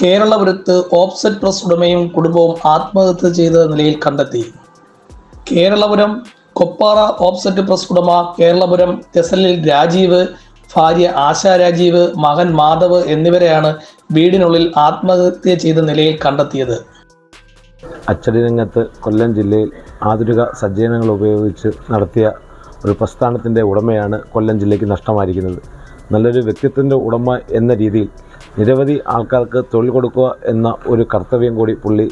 കേരളപുരത്ത് offset press ഉടമയും കുടുംബവും ആത്മഹത്യ ചെയ്ത നിലയിൽ കണ്ടെത്തി. കേരളപുരം കൊപ്പാറ ഓഫ്സെറ്റ് പ്രസ് ഉടമ കേരളപുരം തെസലിൽ രാജീവ് ഭാര്യ ആശ രാജീവ് മകൻ മാധവ് എന്നിവരെയാണ് വീടിനുള്ളിൽ ആത്മഹത്യ ചെയ്ത നിലയിൽ കണ്ടെത്തിയത്. അച്ചടി രംഗത്ത് കൊല്ലം ജില്ലയിൽ ആധുനിക സജ്ജീകരണങ്ങൾ ഉപയോഗിച്ച് നടത്തിയ ഒരു പ്രസ്ഥാനത്തിന്റെ ഉടമയാണ് കൊല്ലം ജില്ലയ്ക്ക് നഷ്ടമായിരിക്കുന്നത്. നല്ലൊരു വ്യക്തിത്വത്തിന്റെ ഉടമ എന്ന രീതിയിൽ നിരവധി ആൾക്കാർക്ക് തൊഴിൽ കൊടുക്കുക എന്ന ഒരു കർത്തവ്യം കൂടി പുള്ളി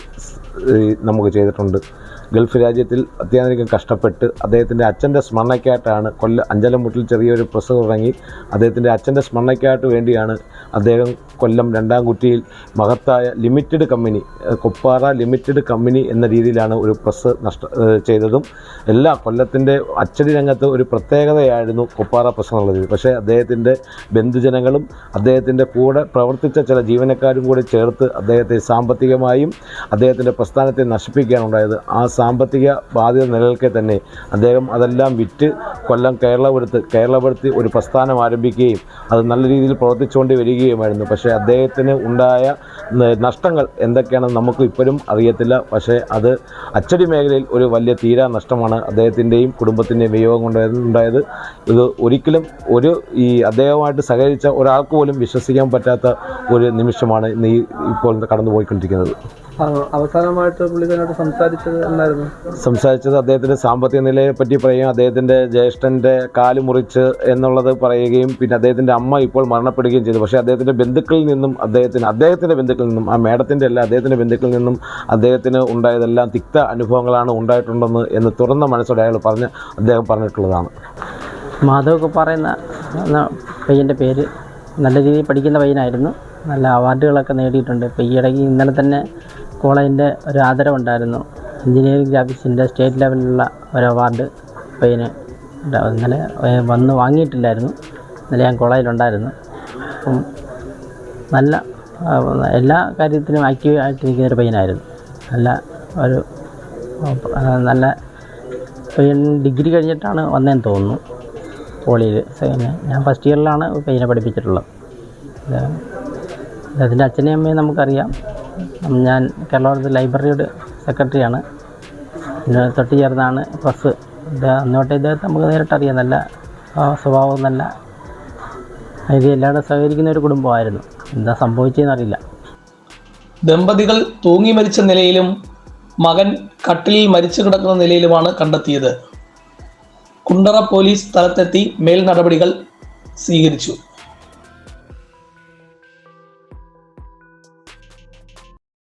നമുക്ക് ചെയ്തിട്ടുണ്ട്. ഗൾഫ് രാജ്യത്തിൽ അത്യാധികം കഷ്ടപ്പെട്ട് അദ്ദേഹത്തിന്റെ അച്ഛന്റെ സ്മരണയ്ക്കായിട്ടാണ് കൊല്ല അഞ്ചലമുട്ടിൽ ചെറിയൊരു പ്രസ് ഇറങ്ങി അദ്ദേഹത്തിന്റെ അച്ഛന്റെ സ്മരണയ്ക്കായിട്ട് വേണ്ടിയാണ് അദ്ദേഹം കൊല്ലം രണ്ടാം കുറ്റിയിൽ മഹത്തായ limited company Koppara limited company എന്ന രീതിയിലാണ് ഒരു പ്രസ് നഷ്ട ചെയ്തതും. എല്ലാ കൊല്ലത്തിന്റെ അച്ചടി രംഗത്ത് ഒരു പ്രത്യേകതയായിരുന്നു കൊപ്പാറ പ്രസ് എന്നുള്ളത്. പക്ഷേ അദ്ദേഹത്തിന്റെ ബന്ധുജനങ്ങളും അദ്ദേഹത്തിന്റെ കൂടെ പ്രവർത്തിച്ച ചില ജീവനക്കാരും കൂടി ചേർത്ത് അദ്ദേഹത്തെ സാമ്പത്തികമായും അദ്ദേഹത്തിന്റെ പ്രസ്ഥാനത്തെ നശിപ്പിക്കാനുണ്ടായത് ആ സാമ്പത്തിക ബാധ്യത നിലനിൽക്കെ തന്നെ അദ്ദേഹം അതെല്ലാം വിറ്റ് കൊല്ലം കേരളപുരത്ത് കേരളപുരത്ത് ഒരു പ്രസ്ഥാനം ആരംഭിക്കുകയും അത് നല്ല രീതിയിൽ പ്രവർത്തിച്ചുകൊണ്ട് വരികയുമായിരുന്നു. പക്ഷേ അദ്ദേഹത്തിന് ഉണ്ടായ നഷ്ടങ്ങൾ എന്തൊക്കെയാണെന്ന് നമുക്ക് ഇപ്പോഴും അറിയത്തില്ല. പക്ഷേ അത് അച്ചടി മേഖലയിൽ ഒരു വലിയ തീരാ നഷ്ടമാണ് അദ്ദേഹത്തിന്റെയും കുടുംബത്തിന്റെയും വിയോഗം കൊണ്ടുണ്ടായത് ഇത് ഒരിക്കലും ഒരു ഈ അദ്ദേഹമായിട്ട് സഹകരിച്ച ഒരാൾക്ക് പോലും വിശ്വസിക്കാൻ പറ്റാത്ത ഒരു നിമിഷമാണ് ഇന്ന് ഈ ഇപ്പോൾ കടന്നു പോയിക്കൊണ്ടിരിക്കുന്നത് അവ- പുള്ളി തന്നോട് സംസാരിച്ചത് എന്നായിരുന്നു സംസാരിച്ചത് അദ്ദേഹത്തിന്റെ സാമ്പത്തിക നിലയെ പറ്റി പറയുകയും അദ്ദേഹത്തിന്റെ ജ്യേഷ്ഠന്റെ കാൽ മുറിച്ച് എന്നുള്ളത് പറയുകയും പിന്നെ അദ്ദേഹത്തിന്റെ അമ്മ ഇപ്പോൾ മരണപ്പെടുകയും ചെയ്തു. പക്ഷേ അദ്ദേഹത്തിന്റെ ബന്ധുക്കളിൽ നിന്നും അദ്ദേഹത്തിന് അദ്ദേഹത്തിന്റെ ബന്ധുക്കളിൽ നിന്നും ആ മേഡത്തിന്റെ അല്ല അദ്ദേഹത്തിന്റെ ബന്ധുക്കളിൽ നിന്നും അദ്ദേഹത്തിന് ഉണ്ടായതെല്ലാം തിക്ത അനുഭവങ്ങളാണ് ഉണ്ടായിട്ടുണ്ടെന്ന് എന്ന് തുറന്ന മനസ്സോടെ അയാൾ പറഞ്ഞ് അദ്ദേഹം പറഞ്ഞിട്ടുള്ളതാണ്. മാധവ് പറയുന്ന പയ്യന്റെ പേര് നല്ല രീതിയിൽ പഠിക്കുന്ന പയ്യനായിരുന്നു. നല്ല അവാർഡുകളൊക്കെ നേടിയിട്ടുണ്ട്. ഇപ്പോൾ ഈ ഇടയ്ക്ക് ഇന്നലെ തന്നെ കോളേജിന്റെ ഒരു ആദരവുണ്ടായിരുന്നു. എഞ്ചിനീയറിംഗ് ഗ്രാഫിക്സിന്റെ സ്റ്റേറ്റ് ലെവലിലുള്ള ഒരു അവാർഡ് പയ്യന് ഇന്നലെ വന്ന് വാങ്ങിയിട്ടില്ലായിരുന്നു. ഇന്നലെ ഞാൻ കോളേജിലുണ്ടായിരുന്നു. അപ്പം നല്ല എല്ലാ കാര്യത്തിനും ആക്റ്റീവ് ആയിട്ടിരിക്കുന്ന ഒരു പയ്യനായിരുന്നു. നല്ല ഒരു നല്ല പയ്യൻ ഡിഗ്രി കഴിഞ്ഞിട്ടാണ് വന്നതെന്ന് തോന്നുന്നു. പോളിയിൽ ഞാൻ ഫസ്റ്റ് ഇയറിലാണ് പയ്യനെ പഠിപ്പിച്ചിട്ടുള്ളത്. അതിന്റെ അച്ഛനെയും അമ്മയും നമുക്കറിയാം. ഞാൻ കേരളത്തിൽ ലൈബ്രറിയുടെ സെക്രട്ടറിയാണ്. തൊട്ട് ചേർന്നാണ് പ്രസ് അന്നോട്ട് ഇദ്ദേഹത്തെ നമുക്ക് നേരിട്ടറിയാം നല്ല സ്വഭാവം നല്ല. ഇത് എല്ലാവരും സഹകരിക്കുന്ന ഒരു കുടുംബമായിരുന്നു. എന്താ സംഭവിച്ചതെന്നറിയില്ല ദമ്പതികൾ തൂങ്ങി മരിച്ച നിലയിലും മകൻ കട്ടിലിൽ മരിച്ചു കിടക്കുന്ന നിലയിലുമാണ് കണ്ടെത്തിയത്. കുണ്ടറ പോലീസ് സ്ഥലത്തെത്തി മേൽ നടപടികൾ സ്വീകരിച്ചു.